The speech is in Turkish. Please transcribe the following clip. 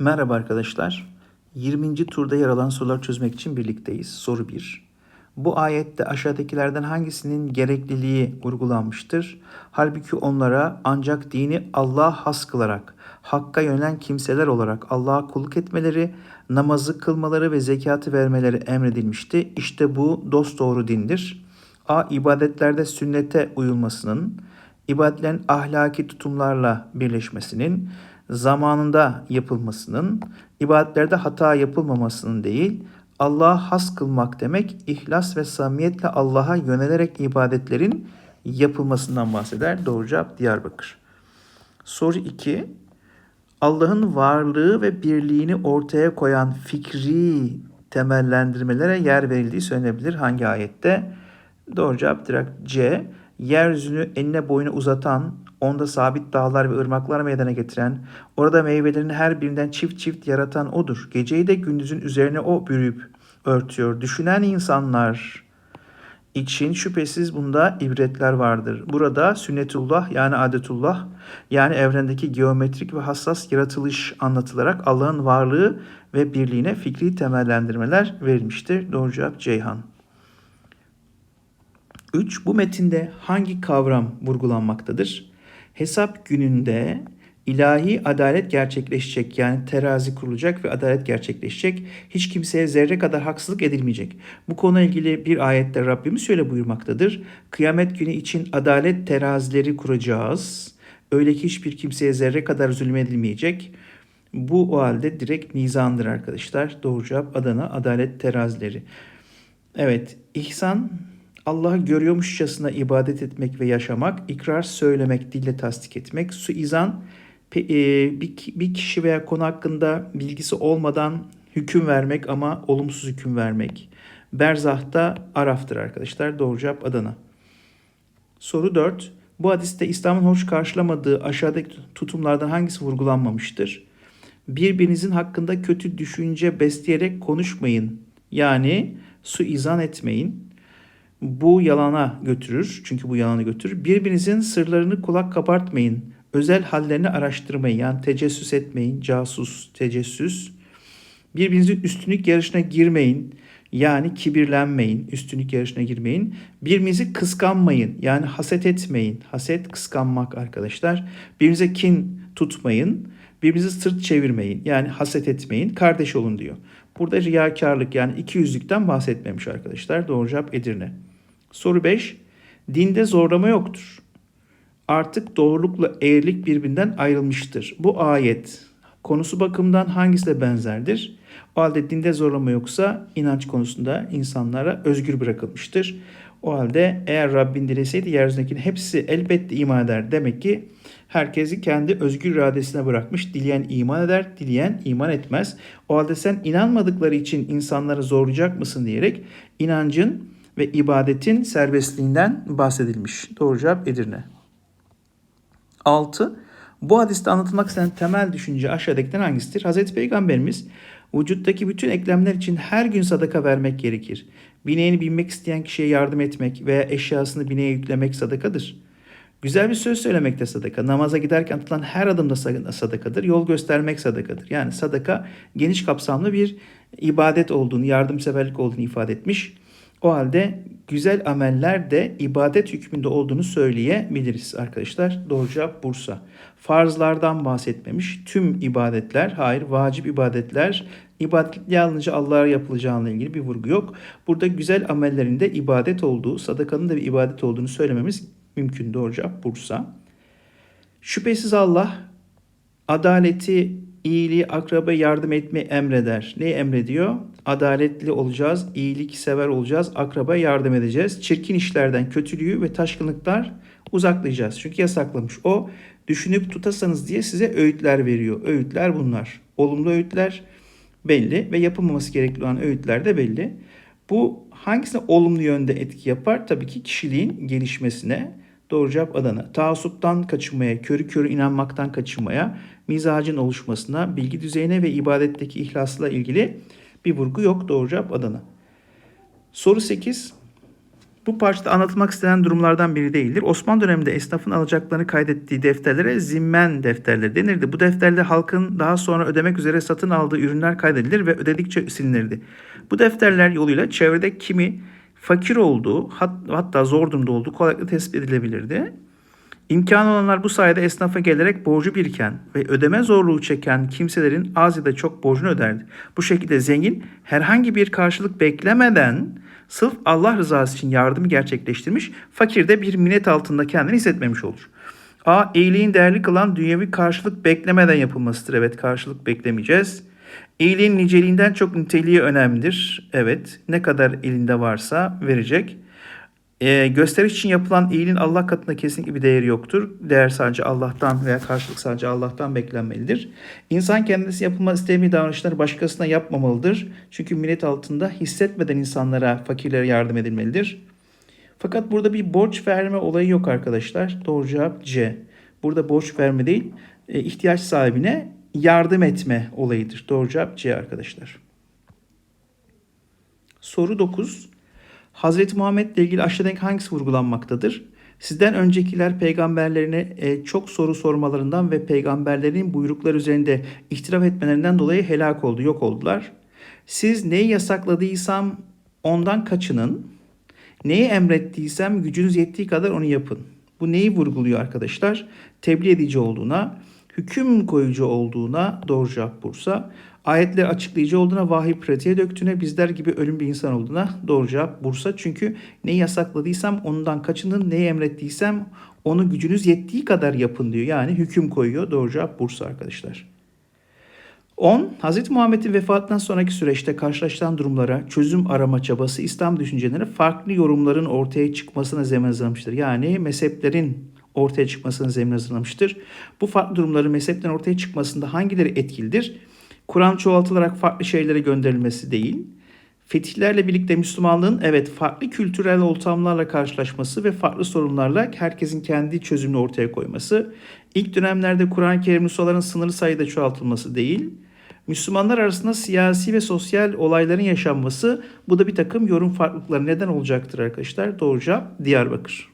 Merhaba arkadaşlar. 20. turda yer alan sorular çözmek için birlikteyiz. Soru 1. Bu ayette aşağıdakilerden hangisinin gerekliliği vurgulanmıştır? Halbuki onlara ancak dini Allah'a has kılarak, Hakk'a yönelen kimseler olarak Allah'a kulluk etmeleri, namazı kılmaları ve zekatı vermeleri emredilmişti. İşte bu dosdoğru dindir. A. ibadetlerde sünnete uyulmasının, ibadetlerin ahlaki tutumlarla birleşmesinin, zamanında yapılmasının, ibadetlerde hata yapılmamasının değil, Allah'a has kılmak demek, ihlas ve samimiyetle Allah'a yönelerek ibadetlerin yapılmasından bahseder. Doğru cevap Diyarbakır. Soru 2. Allah'ın varlığı ve birliğini ortaya koyan fikri temellendirmelere yer verildiği söylenebilir. Hangi ayette? Doğru cevap direkt C. Yeryüzünü enine boyuna uzatan, onda sabit dağlar ve ırmaklar meydana getiren, orada meyvelerini her birinden çift çift yaratan odur. Geceyi de gündüzün üzerine o bürüyüp örtüyor. Düşünen insanlar için şüphesiz bunda ibretler vardır. Burada sünnetullah yani adetullah yani evrendeki geometrik ve hassas yaratılış anlatılarak Allah'ın varlığı ve birliğine fikri temellendirmeler verilmiştir. Doğru cevap Ceyhan. 3. Bu metinde hangi kavram vurgulanmaktadır? Hesap gününde ilahi adalet gerçekleşecek yani terazi kurulacak ve adalet gerçekleşecek. Hiç kimseye zerre kadar haksızlık edilmeyecek. Bu konuyla ilgili bir ayette Rabbimiz şöyle buyurmaktadır. Kıyamet günü için adalet terazileri kuracağız. Öyle ki hiçbir kimseye zerre kadar zulmedilmeyecek. Bu o halde direkt mizandır arkadaşlar. Doğru cevap Adana adalet terazileri. Evet, ihsan Allah'ı görüyormuşçasına ibadet etmek ve yaşamak, ikrar söylemek, dille tasdik etmek, suizan e, bir kişi veya konu hakkında bilgisi olmadan hüküm vermek ama olumsuz hüküm vermek. Berzah'ta Araf'tır arkadaşlar. Doğru cevap Adana. Soru 4. Bu hadiste İslam'ın hoş karşılamadığı aşağıdaki tutumlardan hangisi vurgulanmamıştır? Birbirinizin hakkında kötü düşünce besleyerek konuşmayın. Yani suizan etmeyin bu yalana götürür. Çünkü bu yalana götürür. Birbirinizin sırlarını kulak kabartmayın. Özel hallerini araştırmayın. Yani tecessüs etmeyin. Casus, tecessüs. Birbirinizin üstünlük yarışına girmeyin. Yani kibirlenmeyin, üstünlük yarışına girmeyin. Birbirinizi kıskanmayın. Yani haset etmeyin. Haset kıskanmak arkadaşlar. Birbirinize kin tutmayın. Birbirinizi sırt çevirmeyin. Yani haset etmeyin. Kardeş olun diyor. Burada riyakarlık yani iki yüzlükten bahsetmemiş arkadaşlar. Doğru cevap Edirne. Soru 5. Dinde zorlama yoktur. Artık doğrulukla eğrilik birbirinden ayrılmıştır. Bu ayet konusu bakımından hangisiyle benzerdir? O halde dinde zorlama yoksa inanç konusunda insanlara özgür bırakılmıştır. O halde eğer Rabbin dileseydi yeryüzündekinin hepsi elbette iman eder. Demek ki herkesi kendi özgür iradesine bırakmış. Dileyen iman eder, dileyen iman etmez. O halde sen inanmadıkları için insanları zorlayacak mısın diyerek inancın ve ibadetin serbestliğinden bahsedilmiş. Doğru cevap Edirne. 6. Bu hadiste anlatılmak istenen temel düşünce aşağıdakilerden hangisidir? Hazreti Peygamberimiz vücuttaki bütün eklemler için her gün sadaka vermek gerekir. Bineğini binmek isteyen kişiye yardım etmek veya eşyasını bineğe yüklemek sadakadır. Güzel bir söz söylemek de sadaka. Namaza giderken atılan her adımda sadakadır. Yol göstermek sadakadır. Yani sadaka geniş kapsamlı bir ibadet olduğunu, yardımseverlik olduğunu ifade etmiş. O halde güzel ameller de ibadet hükmünde olduğunu söyleyebiliriz arkadaşlar. Doğru cevap Bursa. Farzlardan bahsetmemiş. Tüm ibadetler, hayır vacip ibadetler, ibadet yalnızca Allah'a yapılacağına ilgili bir vurgu yok. Burada güzel amellerin de ibadet olduğu, sadakanın da bir ibadet olduğunu söylememiz mümkün. Doğru cevap Bursa. Şüphesiz Allah adaleti, iyiliği, akraba yardım etmeyi emreder. Neyi emrediyor? Adaletli olacağız, iyilik sever olacağız, akraba yardım edeceğiz. Çirkin işlerden, kötülüğü ve taşkınlıklar uzaklayacağız. Çünkü yasaklamış. O düşünüp tutasanız diye size öğütler veriyor. Öğütler bunlar. Olumlu öğütler belli ve yapılmaması gerekli olan öğütler de belli. Bu hangisine olumlu yönde etki yapar? Tabii ki kişiliğin gelişmesine. Doğru cevap Adana. Taassuptan kaçınmaya, körü körü inanmaktan kaçınmaya, mizacın oluşmasına, bilgi düzeyine ve ibadetteki ihlasla ilgili bir vurgu yok. Doğru cevap Adana. Soru 8. Bu parçada anlatılmak istenen durumlardan biri değildir. Osmanlı döneminde esnafın alacaklarını kaydettiği defterlere zimmen defterleri denirdi. Bu defterler halkın daha sonra ödemek üzere satın aldığı ürünler kaydedilir ve ödedikçe silinirdi. Bu defterler yoluyla çevrede kimi fakir olduğu hat- hatta zor durumda olduğu kolaylıkla tespit edilebilirdi. İmkanı olanlar bu sayede esnafa gelerek borcu biriken ve ödeme zorluğu çeken kimselerin az ya da çok borcunu öderdi. Bu şekilde zengin herhangi bir karşılık beklemeden sırf Allah rızası için yardımı gerçekleştirmiş, fakir de bir minnet altında kendini hissetmemiş olur. A. İyiliğin değerli kılan dünyevi karşılık beklemeden yapılmasıdır. Evet karşılık beklemeyeceğiz. İyiliğin niceliğinden çok niteliği önemlidir. Evet ne kadar elinde varsa verecek. Ee, gösteriş için yapılan iyiliğin Allah katında kesinlikle bir değeri yoktur. Değer sadece Allah'tan veya karşılık sadece Allah'tan beklenmelidir. İnsan kendisi yapılma istediği davranışları başkasına yapmamalıdır. Çünkü minnet altında hissetmeden insanlara, fakirlere yardım edilmelidir. Fakat burada bir borç verme olayı yok arkadaşlar. Doğru cevap C. Burada borç verme değil, e, ihtiyaç sahibine yardım etme olayıdır. Doğru cevap C arkadaşlar. Soru 9. Hazreti Muhammed ile ilgili aşağıdaki hangisi vurgulanmaktadır? Sizden öncekiler peygamberlerine e, çok soru sormalarından ve peygamberlerin buyruklar üzerinde ihtilaf etmelerinden dolayı helak oldu, yok oldular. Siz neyi yasakladıysam ondan kaçının, neyi emrettiysem gücünüz yettiği kadar onu yapın. Bu neyi vurguluyor arkadaşlar? Tebliğ edici olduğuna, hüküm koyucu olduğuna doğru cevap Bursa. Ayetleri açıklayıcı olduğuna, vahiy pratiğe döktüğüne, bizler gibi ölüm bir insan olduğuna doğru cevap Bursa. Çünkü neyi yasakladıysam ondan kaçının, neyi emrettiysem onu gücünüz yettiği kadar yapın diyor. Yani hüküm koyuyor. Doğru cevap Bursa arkadaşlar. 10. Hz. Muhammed'in vefatından sonraki süreçte karşılaşılan durumlara çözüm arama çabası İslam düşünceleri farklı yorumların ortaya çıkmasına zemin hazırlamıştır. Yani mezheplerin ortaya çıkmasına zemin hazırlamıştır. Bu farklı durumların mezheplerin ortaya çıkmasında hangileri etkilidir? Kur'an çoğaltılarak farklı şeylere gönderilmesi değil. Fetihlerle birlikte Müslümanlığın evet farklı kültürel ortamlarla karşılaşması ve farklı sorunlarla herkesin kendi çözümünü ortaya koyması. İlk dönemlerde Kur'an-ı Kerim nüshaların sınırlı sayıda çoğaltılması değil. Müslümanlar arasında siyasi ve sosyal olayların yaşanması bu da bir takım yorum farklılıkları neden olacaktır arkadaşlar. Doğru cevap Diyarbakır.